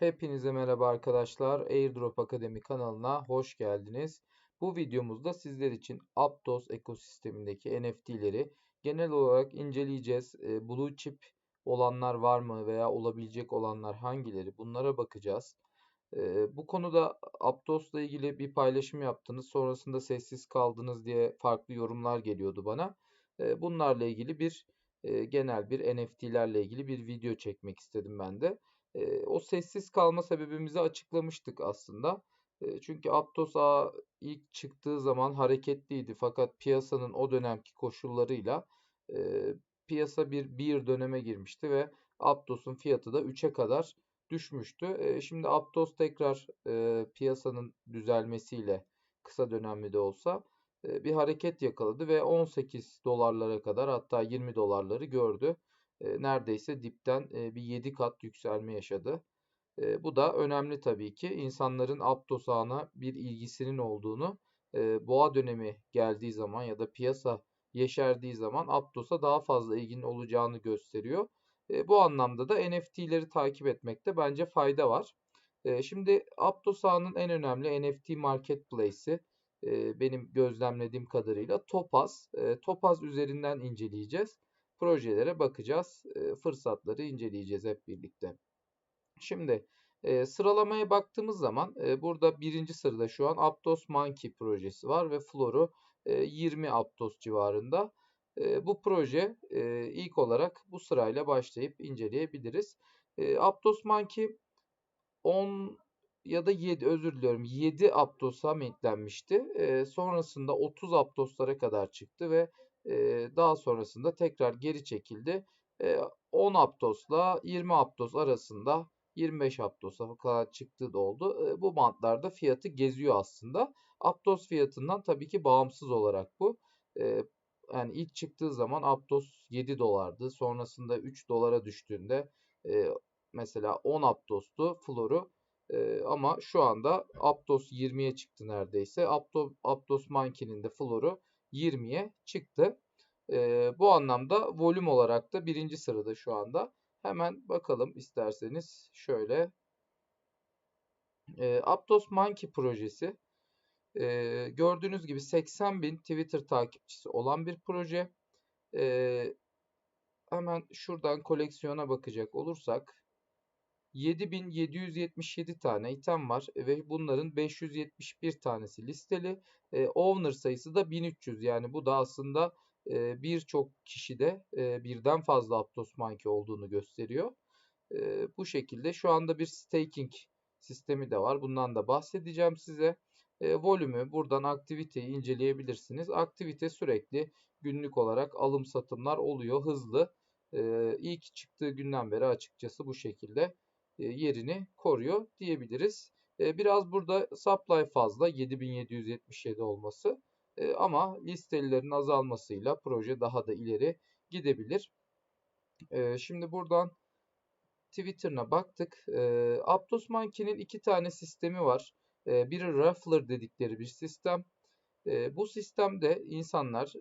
Hepinize merhaba arkadaşlar. Airdrop Akademi kanalına hoş geldiniz. Bu videomuzda sizler için Aptos ekosistemindeki NFT'leri genel olarak inceleyeceğiz. E, Blue chip olanlar var mı veya olabilecek olanlar hangileri bunlara bakacağız. E, bu konuda Aptos'la ilgili bir paylaşım yaptınız. Sonrasında sessiz kaldınız diye farklı yorumlar geliyordu bana. E, bunlarla ilgili bir e, genel bir NFT'lerle ilgili bir video çekmek istedim ben de. E, o sessiz kalma sebebimizi açıklamıştık aslında. E, çünkü Aptos Ağ ilk çıktığı zaman hareketliydi fakat piyasanın o dönemki koşullarıyla e, piyasa bir bir döneme girmişti ve Aptos'un fiyatı da 3'e kadar düşmüştü. E, şimdi Aptos tekrar e, piyasanın düzelmesiyle kısa dönemli de olsa e, bir hareket yakaladı ve 18 dolarlara kadar hatta 20 dolarları gördü. Neredeyse dipten bir 7 kat yükselme yaşadı. Bu da önemli tabii ki. İnsanların Aptos ağına bir ilgisinin olduğunu boğa dönemi geldiği zaman ya da piyasa yeşerdiği zaman Aptos'a daha fazla ilginin olacağını gösteriyor. Bu anlamda da NFT'leri takip etmekte bence fayda var. Şimdi Aptos ağının en önemli NFT marketplace'i benim gözlemlediğim kadarıyla Topaz. Topaz üzerinden inceleyeceğiz projelere bakacağız. Fırsatları inceleyeceğiz hep birlikte. Şimdi sıralamaya baktığımız zaman burada birinci sırada şu an Aptos Monkey projesi var ve Floru e, 20 Aptos civarında. Bu proje ilk olarak bu sırayla başlayıp inceleyebiliriz. Aptos Monkey 10 ya da 7 özür diliyorum 7 Aptos'a mintlenmişti. Sonrasında 30 Aptos'lara kadar çıktı ve daha sonrasında tekrar geri çekildi. 10 Aptos'la 20 Aptos arasında 25 Aptos'a kadar çıktığı da oldu. Bu bantlarda fiyatı geziyor aslında. Aptos fiyatından tabii ki bağımsız olarak bu. Yani ilk çıktığı zaman Aptos 7 dolardı. Sonrasında 3 dolara düştüğünde mesela 10 Aptos'tu Floru. Ama şu anda Aptos 20'ye çıktı neredeyse. Aptos, Aptos Monkey'nin Floru 20'ye çıktı. E, bu anlamda volüm olarak da birinci sırada şu anda. Hemen bakalım isterseniz şöyle. E, Aptos Monkey projesi. E, gördüğünüz gibi 80 bin Twitter takipçisi olan bir proje. E, hemen şuradan koleksiyona bakacak olursak 7777 tane item var ve bunların 571 tanesi listeli. E, owner sayısı da 1300 yani bu da aslında e, birçok kişide e, birden fazla Aptos Monkey olduğunu gösteriyor. E, bu şekilde şu anda bir staking sistemi de var. Bundan da bahsedeceğim size. E, volümü buradan aktiviteyi inceleyebilirsiniz. Aktivite sürekli günlük olarak alım satımlar oluyor hızlı. E, ilk çıktığı günden beri açıkçası bu şekilde yerini koruyor diyebiliriz. E, biraz burada supply fazla 7777 olması e, ama listelilerin azalmasıyla proje daha da ileri gidebilir. Şimdi buradan Twitter'ına baktık. Aptos Monkey'nin iki tane sistemi var. Biri Raffler dedikleri bir sistem. Bu sistemde insanlar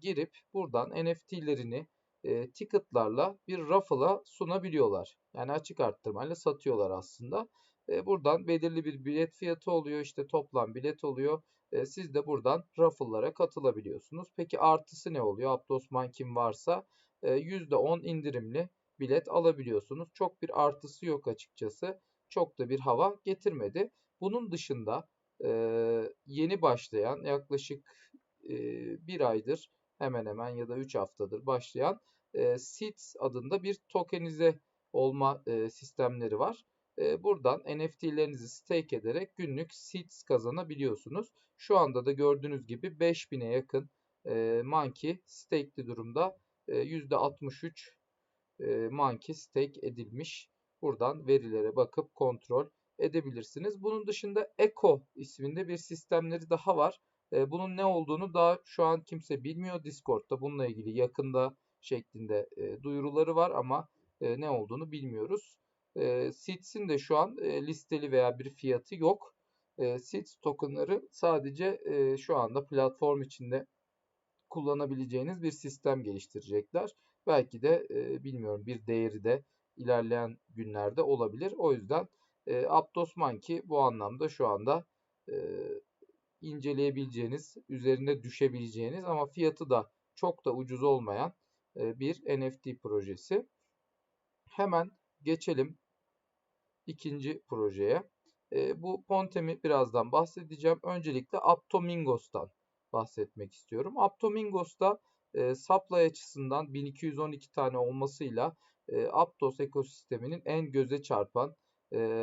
girip buradan NFT'lerini e, ticketlarla bir raffle'a sunabiliyorlar. Yani açık arttırmayla satıyorlar aslında. E, buradan belirli bir bilet fiyatı oluyor. işte toplam bilet oluyor. E, siz de buradan raffle'lara katılabiliyorsunuz. Peki artısı ne oluyor? Aptos kim varsa e, %10 indirimli bilet alabiliyorsunuz. Çok bir artısı yok açıkçası. Çok da bir hava getirmedi. Bunun dışında e, yeni başlayan yaklaşık e, bir aydır hemen hemen ya da 3 haftadır başlayan e, SEEDS adında bir tokenize olma e, sistemleri var. E, buradan NFT'lerinizi stake ederek günlük SEEDS kazanabiliyorsunuz. Şu anda da gördüğünüz gibi 5000'e yakın e, Monkey stake'li durumda. E, %63 e, Monkey stake edilmiş. Buradan verilere bakıp kontrol edebilirsiniz. Bunun dışında Echo isminde bir sistemleri daha var. E, bunun ne olduğunu daha şu an kimse bilmiyor. Discord'da bununla ilgili yakında şeklinde e, duyuruları var ama e, ne olduğunu bilmiyoruz. E, Seeds'in de şu an e, listeli veya bir fiyatı yok. E, Seeds tokenları sadece e, şu anda platform içinde kullanabileceğiniz bir sistem geliştirecekler. Belki de e, bilmiyorum bir değeri de ilerleyen günlerde olabilir. O yüzden e, Aptos Monkey bu anlamda şu anda e, inceleyebileceğiniz, üzerinde düşebileceğiniz ama fiyatı da çok da ucuz olmayan e, bir NFT projesi. Hemen geçelim ikinci projeye. E, bu Pontem'i birazdan bahsedeceğim. Öncelikle Aptomingos'tan bahsetmek istiyorum. Aptomingos'ta e, supply açısından 1212 tane olmasıyla Aptos ekosisteminin en göze çarpan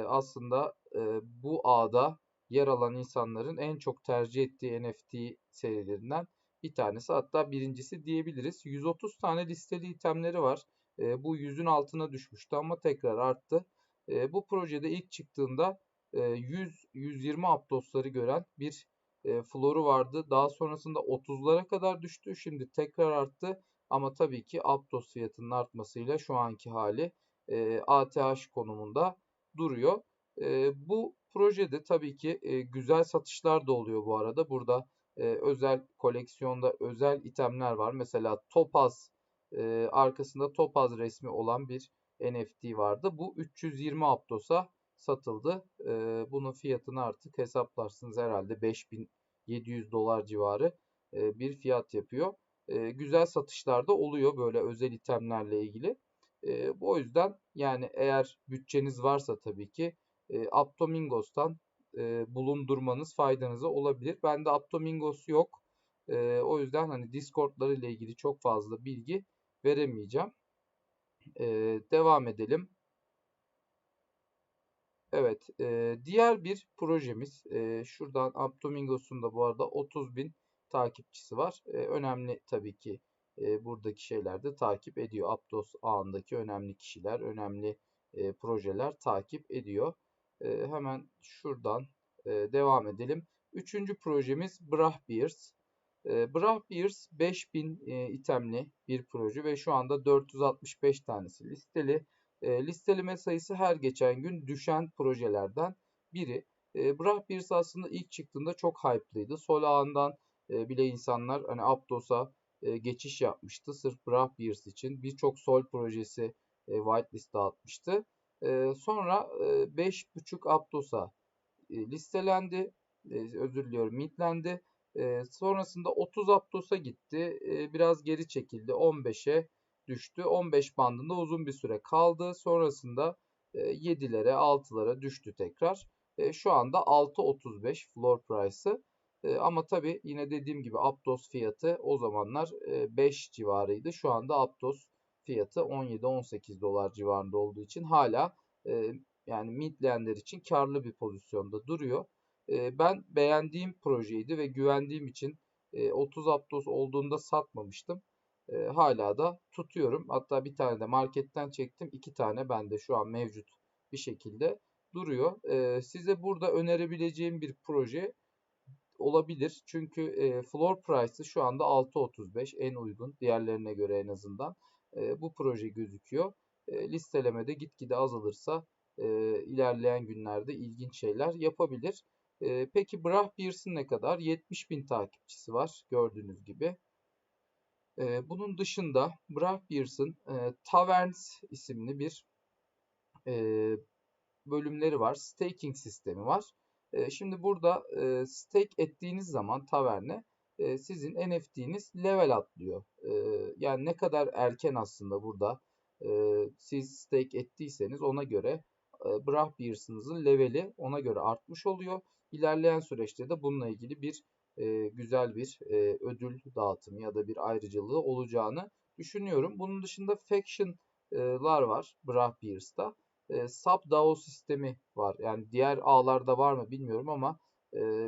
aslında bu ağda yer alan insanların en çok tercih ettiği NFT serilerinden bir tanesi hatta birincisi diyebiliriz. 130 tane listeli itemleri var. E, bu 100'ün altına düşmüştü ama tekrar arttı. E, bu projede ilk çıktığında e, 100-120 aptosları gören bir e, floru vardı. Daha sonrasında 30'lara kadar düştü. Şimdi tekrar arttı. Ama tabii ki aptos fiyatının artmasıyla şu anki hali e, ATH konumunda duruyor. E, bu projede tabii ki e, güzel satışlar da oluyor bu arada. Burada e, özel koleksiyonda özel itemler var. Mesela Topaz e, arkasında Topaz resmi olan bir NFT vardı. Bu 320 Aptos'a satıldı. E, bunun fiyatını artık hesaplarsınız herhalde 5700 dolar civarı e, bir fiyat yapıyor. E, güzel satışlar da oluyor böyle özel itemlerle ilgili. E, o yüzden yani eğer bütçeniz varsa tabii ki e, Aptomingos'tan e, bulundurmanız faydanıza olabilir. Bende Aptomingos yok. E, o yüzden hani Discord'ları ile ilgili çok fazla bilgi veremeyeceğim. E, devam edelim. Evet, e, diğer bir projemiz. E, şuradan Aptomingos'un da bu arada 30 bin takipçisi var. E, önemli tabii ki e, buradaki şeyler de takip ediyor. Aptos ağındaki önemli kişiler, önemli e, projeler takip ediyor. E, hemen şuradan e, devam edelim. Üçüncü projemiz Brahbeers. E, Brahbeers 5000 e, itemli bir proje ve şu anda 465 tanesi listeli. E, listeleme sayısı her geçen gün düşen projelerden biri. E, Brahbeers aslında ilk çıktığında çok hype'lıydı. Sol ağından e, bile insanlar hani Aptos'a geçiş yapmıştı. Sırf Brahbeers için birçok sol projesi e, whitelist dağıtmıştı. Sonra e, 5.5 Aptos'a listelendi. Özür diliyorum mintlendi. E, sonrasında 30 Aptos'a gitti. Biraz geri çekildi. 15'e düştü. 15 bandında uzun bir süre kaldı. Sonrasında e, 7'lere 6'lara düştü tekrar. E, şu anda 6.35 floor price'ı. Ama tabi yine dediğim gibi Aptos fiyatı o zamanlar e, 5 civarıydı. Şu anda Aptos fiyatı 17-18 dolar civarında olduğu için hala e, yani midleyenler için karlı bir pozisyonda duruyor. E, ben beğendiğim projeydi ve güvendiğim için e, 30 Aptos olduğunda satmamıştım. E, hala da tutuyorum. Hatta bir tane de marketten çektim. iki tane bende şu an mevcut bir şekilde duruyor. E, size burada önerebileceğim bir proje olabilir. Çünkü e, floor price'ı şu anda 6.35 en uygun diğerlerine göre en azından. E, bu proje gözüküyor. E, listelemede gitgide azalırsa e, ilerleyen günlerde ilginç şeyler yapabilir. E, peki Brahbeers'ın ne kadar? 70 bin takipçisi var gördüğünüz gibi. E, bunun dışında Brahbeers'ın e, Taverns isimli bir e, bölümleri var. Staking sistemi var. E, şimdi burada e, stake ettiğiniz zaman taverne e, sizin NFT'niz level atlıyor. E, yani ne kadar erken aslında burada e, siz stake ettiyseniz ona göre e, Brahbeers'ınızın leveli ona göre artmış oluyor. İlerleyen süreçte de bununla ilgili bir e, güzel bir e, ödül dağıtımı ya da bir ayrıcalığı olacağını düşünüyorum. Bunun dışında faction'lar var Brahbeers'ta. E, sub DAO sistemi var. Yani diğer ağlarda var mı bilmiyorum ama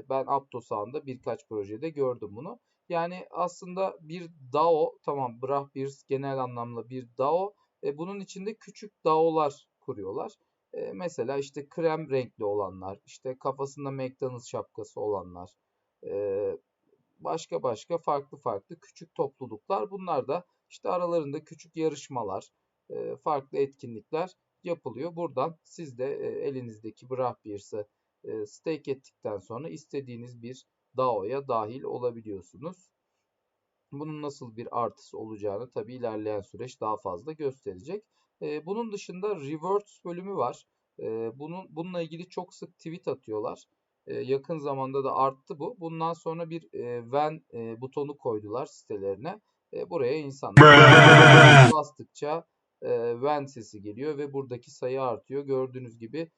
ben Aptos ağında birkaç projede gördüm bunu. Yani aslında bir DAO tamam Brahbeers genel anlamda bir DAO. E, bunun içinde küçük DAO'lar kuruyorlar. E, mesela işte krem renkli olanlar, işte kafasında McDonald's şapkası olanlar, e, başka başka farklı farklı küçük topluluklar. Bunlar da işte aralarında küçük yarışmalar, e, farklı etkinlikler yapılıyor. Buradan siz de e, elinizdeki Brahbeers'ı e, stake ettikten sonra istediğiniz bir DAO'ya dahil olabiliyorsunuz. Bunun nasıl bir artısı olacağını tabii ilerleyen süreç daha fazla gösterecek. E, bunun dışında rewards bölümü var. E, bunun bununla ilgili çok sık tweet atıyorlar. Yakın zamanda da arttı bu. Bundan sonra bir e, butonu koydular sitelerine. Buraya insanlar bastıkça e, sesi geliyor ve buradaki sayı artıyor. Gördüğünüz gibi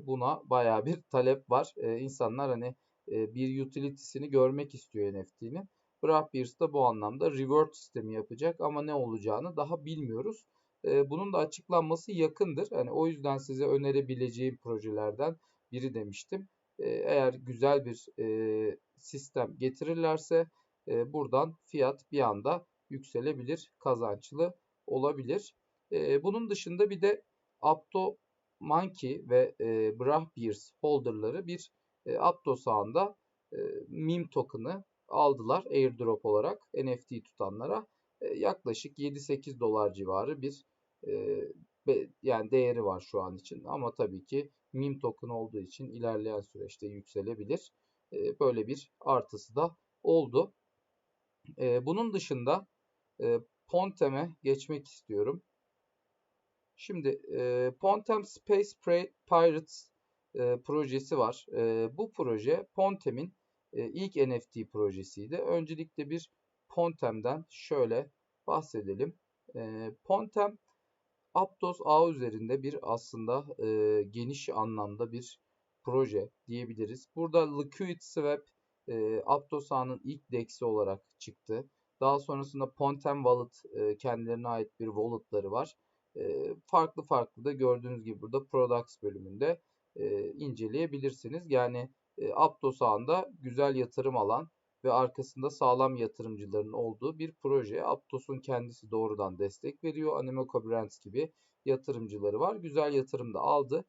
buna baya bir talep var. E, insanlar hani bir utility'sini görmek istiyor NFT'nin. Brahbeers da bu anlamda reward sistemi yapacak ama ne olacağını daha bilmiyoruz. Bunun da açıklanması yakındır. Yani o yüzden size önerebileceğim projelerden biri demiştim. Eğer güzel bir sistem getirirlerse buradan fiyat bir anda yükselebilir, kazançlı olabilir. Bunun dışında bir de Apto Monkey ve e, Brahbeers holderları bir e, Aptos ağında e, meme token'ı aldılar airdrop olarak NFT tutanlara. E, yaklaşık 7-8 dolar civarı bir e, be, yani değeri var şu an için. Ama tabii ki meme token olduğu için ilerleyen süreçte yükselebilir. E, böyle bir artısı da oldu. E, bunun dışında e, Pontem'e geçmek istiyorum. Şimdi e, Pontem Space Pirates e, projesi var. E, bu proje Pontem'in e, ilk NFT projesiydi. Öncelikle bir Pontem'den şöyle bahsedelim. E, Pontem Aptos ağ üzerinde bir aslında e, geniş anlamda bir proje diyebiliriz. Burada Liquid Swap e, Aptos ağının ilk DEX'i olarak çıktı. Daha sonrasında Pontem Wallet e, kendilerine ait bir walletları var. Farklı farklı da gördüğünüz gibi burada Products bölümünde inceleyebilirsiniz. Yani Aptos ağında güzel yatırım alan ve arkasında sağlam yatırımcıların olduğu bir proje. Aptos'un kendisi doğrudan destek veriyor. Animoca Brands gibi yatırımcıları var. Güzel yatırım da aldı.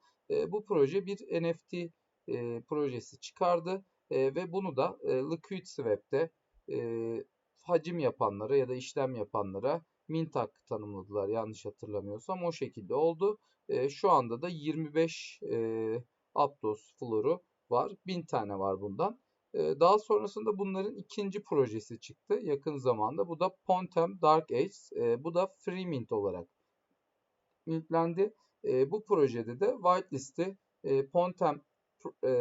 Bu proje bir NFT projesi çıkardı ve bunu da e, Liquid Swap'te hacim yapanlara ya da işlem yapanlara mint hakkı tanımladılar yanlış hatırlamıyorsam o şekilde oldu. E, şu anda da 25 e, Aptos floru var. 1000 tane var bundan. E, daha sonrasında bunların ikinci projesi çıktı yakın zamanda. Bu da Pontem Dark Age. E, bu da Free Mint olarak mintlendi. E, bu projede de whitelist'i e, Pontem e,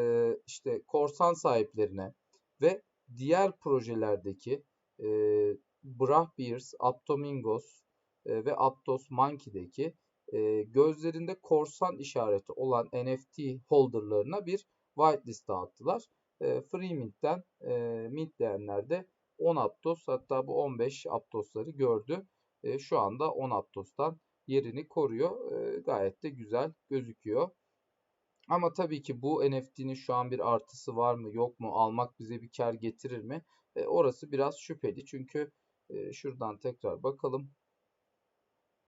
işte korsan sahiplerine ve diğer projelerdeki e, Brahbeers, Aptomingos e, ve Aptos Monkey'deki e, gözlerinde korsan işareti olan NFT holderlarına bir whitelist dağıttılar. E, Free Mint'ten e, mintleyenler de 10 Aptos hatta bu 15 Aptos'ları gördü. E, şu anda 10 Aptos'tan yerini koruyor. E, gayet de güzel gözüküyor. Ama tabii ki bu NFT'nin şu an bir artısı var mı yok mu almak bize bir kar getirir mi? E, orası biraz şüpheli çünkü e, şuradan tekrar bakalım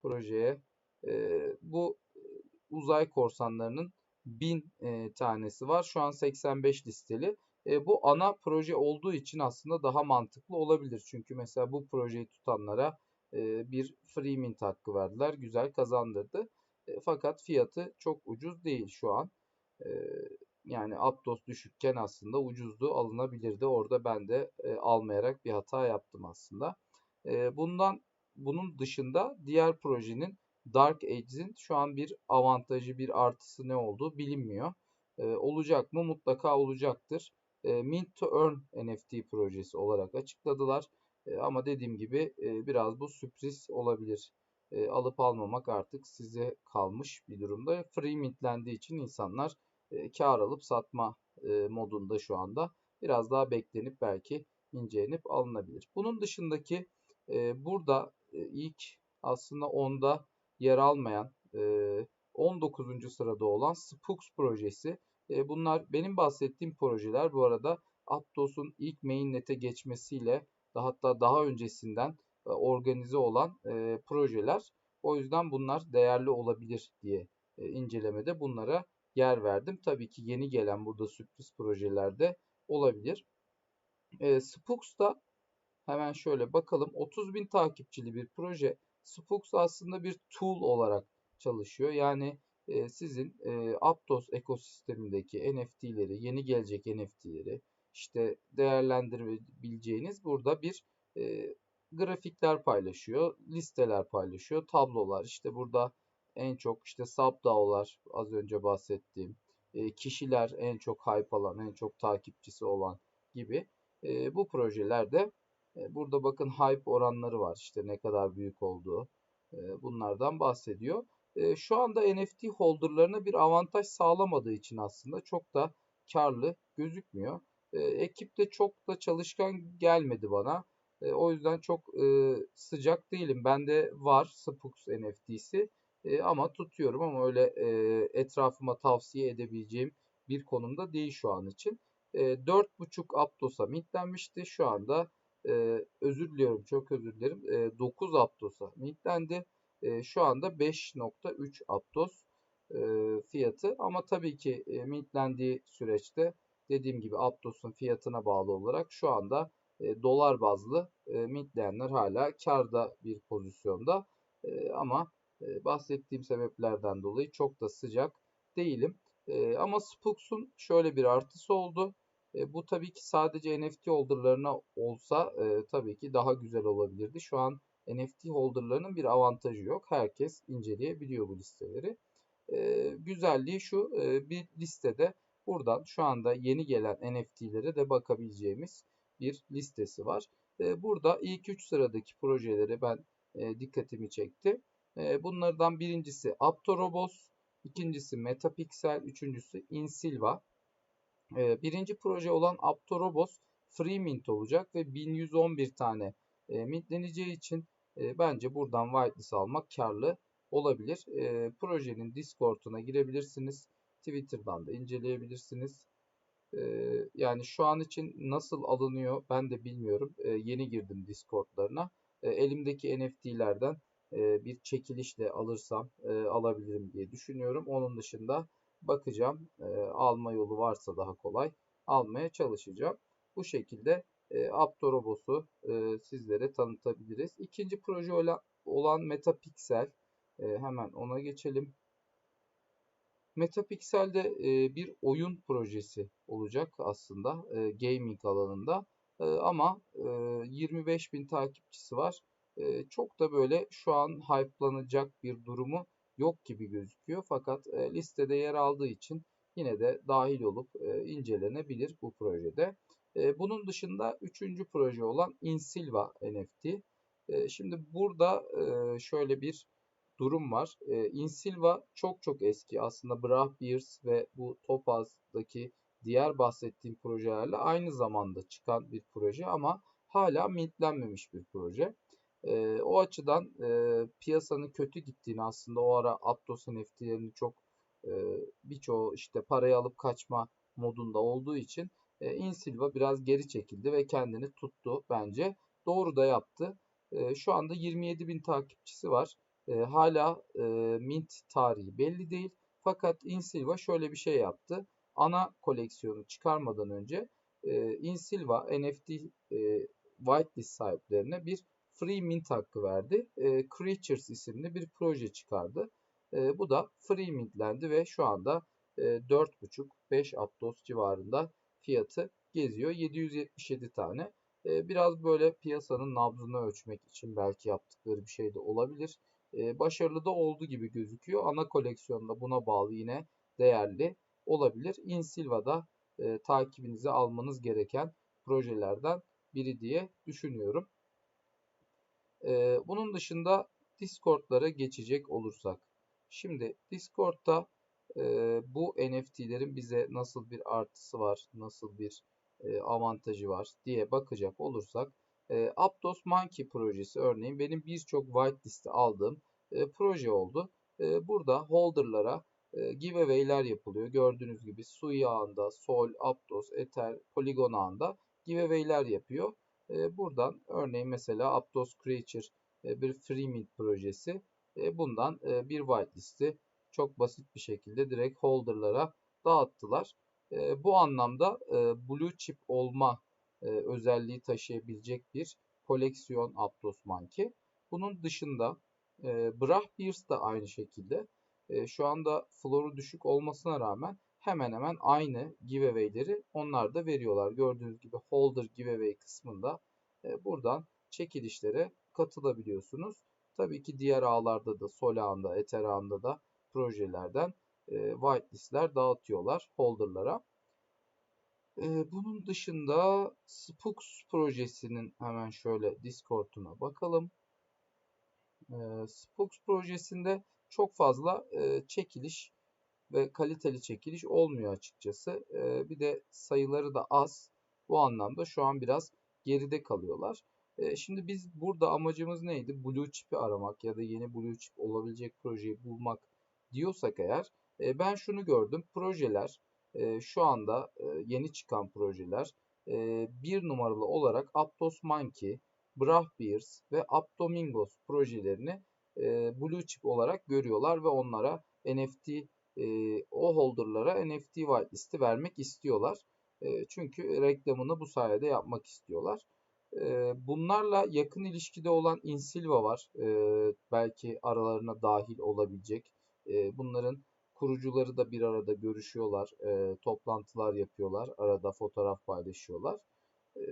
projeye. E, bu uzay korsanlarının 1000 e, tanesi var. Şu an 85 listeli. E, bu ana proje olduğu için aslında daha mantıklı olabilir. Çünkü mesela bu projeyi tutanlara e, bir free mint hakkı verdiler. Güzel kazandırdı. E, fakat fiyatı çok ucuz değil şu an. E, yani Aptos düşükken aslında ucuzdu alınabilirdi. Orada ben de e, almayarak bir hata yaptım aslında. E, bundan bunun dışında diğer projenin Dark Ages'in şu an bir avantajı, bir artısı ne olduğu bilinmiyor. E, olacak mı? Mutlaka olacaktır. E, Mint to Earn NFT projesi olarak açıkladılar. E, ama dediğim gibi e, biraz bu sürpriz olabilir. E, alıp almamak artık size kalmış bir durumda. Free mintlendiği için insanlar e, kar alıp satma e, modunda şu anda. Biraz daha beklenip belki incelenip alınabilir. Bunun dışındaki e, burada e, ilk aslında onda yer almayan e, 19. sırada olan Spooks projesi. E, bunlar benim bahsettiğim projeler bu arada Aptos'un ilk mainnet'e geçmesiyle da hatta daha öncesinden e, organize olan e, projeler. O yüzden bunlar değerli olabilir diye e, incelemede bunlara yer verdim. Tabii ki yeni gelen burada sürpriz projelerde olabilir. E, Spooks da hemen şöyle bakalım. 30 bin takipçili bir proje. Spooks aslında bir tool olarak çalışıyor. Yani e, sizin e, Aptos ekosistemindeki NFT'leri, yeni gelecek NFT'leri işte değerlendirebileceğiniz burada bir e, grafikler paylaşıyor, listeler paylaşıyor, tablolar. İşte burada en çok işte subDAO'lar az önce bahsettiğim e, kişiler en çok hype alan, en çok takipçisi olan gibi e, bu projelerde burada bakın hype oranları var. İşte ne kadar büyük olduğu bunlardan bahsediyor. Şu anda NFT holderlarına bir avantaj sağlamadığı için aslında çok da karlı gözükmüyor. Ekip de çok da çalışkan gelmedi bana. O yüzden çok sıcak değilim. Bende var Spux NFT'si ama tutuyorum ama öyle etrafıma tavsiye edebileceğim bir konumda değil şu an için. E, 4.5 Aptos'a mintlenmişti. Şu anda e, özür diliyorum çok özür dilerim. E, 9 Aptos'a mintlendi. E, şu anda 5.3 Aptos e, fiyatı ama tabii ki e, mintlendiği süreçte dediğim gibi Aptos'un fiyatına bağlı olarak şu anda e, dolar bazlı e, mintleyenler hala karda bir pozisyonda e, ama e, bahsettiğim sebeplerden dolayı çok da sıcak değilim. E, ama Spooks'un şöyle bir artısı oldu. E, bu tabii ki sadece NFT holderlarına olsa e, tabii ki daha güzel olabilirdi. Şu an NFT holderlarının bir avantajı yok. Herkes inceleyebiliyor bu listeleri. E, güzelliği şu e, bir listede buradan şu anda yeni gelen NFT'lere de bakabileceğimiz bir listesi var. E, burada ilk 3 sıradaki projeleri ben e, dikkatimi çekti. E, bunlardan birincisi Aptorobos, ikincisi Metapixel, üçüncüsü Insilva. E, birinci proje olan Aptorobos free mint olacak ve 1111 tane e, mintleneceği için e, bence buradan whitelist almak karlı olabilir. E, projenin Discord'una girebilirsiniz. Twitter'dan da inceleyebilirsiniz. Yani şu an için nasıl alınıyor ben de bilmiyorum. Yeni girdim Discord'larına. Elimdeki NFT'lerden bir çekilişle alırsam alabilirim diye düşünüyorum. Onun dışında bakacağım. E, alma yolu varsa daha kolay almaya çalışacağım. Bu şekilde e, Aptorobos'u e, sizlere tanıtabiliriz. İkinci proje olan, Metapixel. E, hemen ona geçelim. Metapixel'de e, bir oyun projesi olacak aslında e, gaming alanında. E, ama e, 25 bin takipçisi var. E, çok da böyle şu an hype'lanacak bir durumu yok gibi gözüküyor. Fakat e, listede yer aldığı için yine de dahil olup e, incelenebilir bu projede. E, bunun dışında üçüncü proje olan Insilva NFT. Şimdi burada şöyle bir durum var. E, Insilva çok çok eski. Aslında Brah Beers ve bu Topaz'daki diğer bahsettiğim projelerle aynı zamanda çıkan bir proje ama hala mintlenmemiş bir proje. E, o açıdan e, piyasanın kötü gittiğini aslında o ara Aptos NFT'lerini çok e, birçoğu işte parayı alıp kaçma modunda olduğu için e, Insilva biraz geri çekildi ve kendini tuttu bence. Doğru da yaptı. E, şu anda 27 bin takipçisi var. E, hala e, mint tarihi belli değil. Fakat Insilva şöyle bir şey yaptı. Ana koleksiyonu çıkarmadan önce e, Insilva NFT e, whitelist sahiplerine bir free mint hakkı verdi. E, Creatures isimli bir proje çıkardı. E, bu da free mintlendi ve şu anda e, 4.5-5 Aptos civarında fiyatı geziyor. 777 tane. E, biraz böyle piyasanın nabzını ölçmek için belki yaptıkları bir şey de olabilir. E, başarılı da oldu gibi gözüküyor. Ana koleksiyonda buna bağlı yine değerli olabilir. Insilva'da e, takibinizi almanız gereken projelerden biri diye düşünüyorum. E, bunun dışında Discord'lara geçecek olursak. Şimdi Discord'da e, bu NFT'lerin bize nasıl bir artısı var, nasıl bir e, avantajı var diye bakacak olursak e, Aptos Monkey projesi örneğin benim birçok whitelist'e aldığım e, proje oldu. E, burada holder'lara e, giveaway'ler yapılıyor. Gördüğünüz gibi Sui ağında, Sol, Aptos, Ether, Polygon ağında giveaway'ler yapıyor. E, buradan örneğin mesela Aptos Creature e, bir free mint projesi. E, bundan e, bir whitelist'i çok basit bir şekilde direkt holder'lara dağıttılar. E, bu anlamda blue chip olma özelliği taşıyabilecek bir koleksiyon Aptos Monkey. Bunun dışında Brah Beers de aynı şekilde. Şu anda floru düşük olmasına rağmen hemen hemen aynı giveaway'leri onlar da veriyorlar. Gördüğünüz gibi holder giveaway kısmında e, buradan çekilişlere katılabiliyorsunuz. Tabii ki diğer ağlarda da Solana, Ether ağında da projelerden e, whitelistler dağıtıyorlar holderlara. E, bunun dışında Spooks projesinin hemen şöyle Discord'una bakalım. Spooks projesinde çok fazla çekiliş ve kaliteli çekiliş olmuyor açıkçası. Bir de sayıları da az. Bu anlamda şu an biraz geride kalıyorlar. Şimdi biz burada amacımız neydi? Blue Chip'i aramak ya da yeni Blue Chip olabilecek projeyi bulmak diyorsak eğer ben şunu gördüm. Projeler şu anda yeni çıkan projeler bir numaralı olarak Aptos Monkey, Brahbeers ve Aptomingos projelerini Blue Chip olarak görüyorlar ve onlara NFT e, o holderlara NFT whitelist'i vermek istiyorlar. E, çünkü reklamını bu sayede yapmak istiyorlar. E, bunlarla yakın ilişkide olan Insilva var. E, belki aralarına dahil olabilecek. E, bunların kurucuları da bir arada görüşüyorlar, e, toplantılar yapıyorlar, arada fotoğraf paylaşıyorlar. E,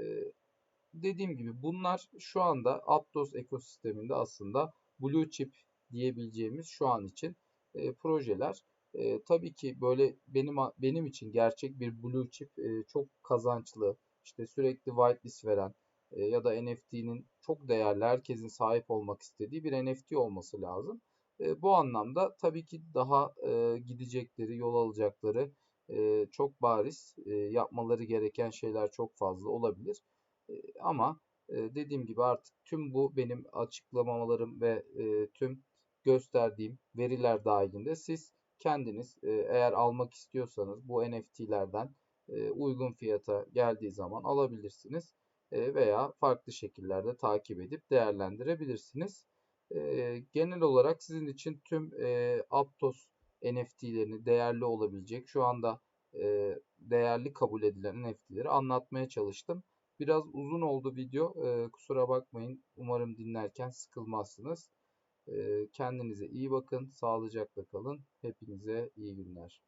dediğim gibi bunlar şu anda Aptos ekosisteminde aslında blue chip diyebileceğimiz şu an için e, projeler. E, tabii ki böyle benim benim için gerçek bir blue chip e, çok kazançlı, işte sürekli whitelist veren e, ya da NFT'nin çok değerli, herkesin sahip olmak istediği bir NFT olması lazım. E, bu anlamda tabii ki daha e, gidecekleri, yol alacakları e, çok bariz, e, yapmaları gereken şeyler çok fazla olabilir. E, ama e, dediğim gibi artık tüm bu benim açıklamalarım ve e, tüm gösterdiğim veriler dahilinde siz kendiniz e, eğer almak istiyorsanız bu NFT'lerden e, uygun fiyata geldiği zaman alabilirsiniz e, veya farklı şekillerde takip edip değerlendirebilirsiniz. Genel olarak sizin için tüm Aptos NFT'lerini değerli olabilecek şu anda değerli kabul edilen NFT'leri anlatmaya çalıştım. Biraz uzun oldu video. Kusura bakmayın. Umarım dinlerken sıkılmazsınız. Kendinize iyi bakın. Sağlıcakla kalın. Hepinize iyi günler.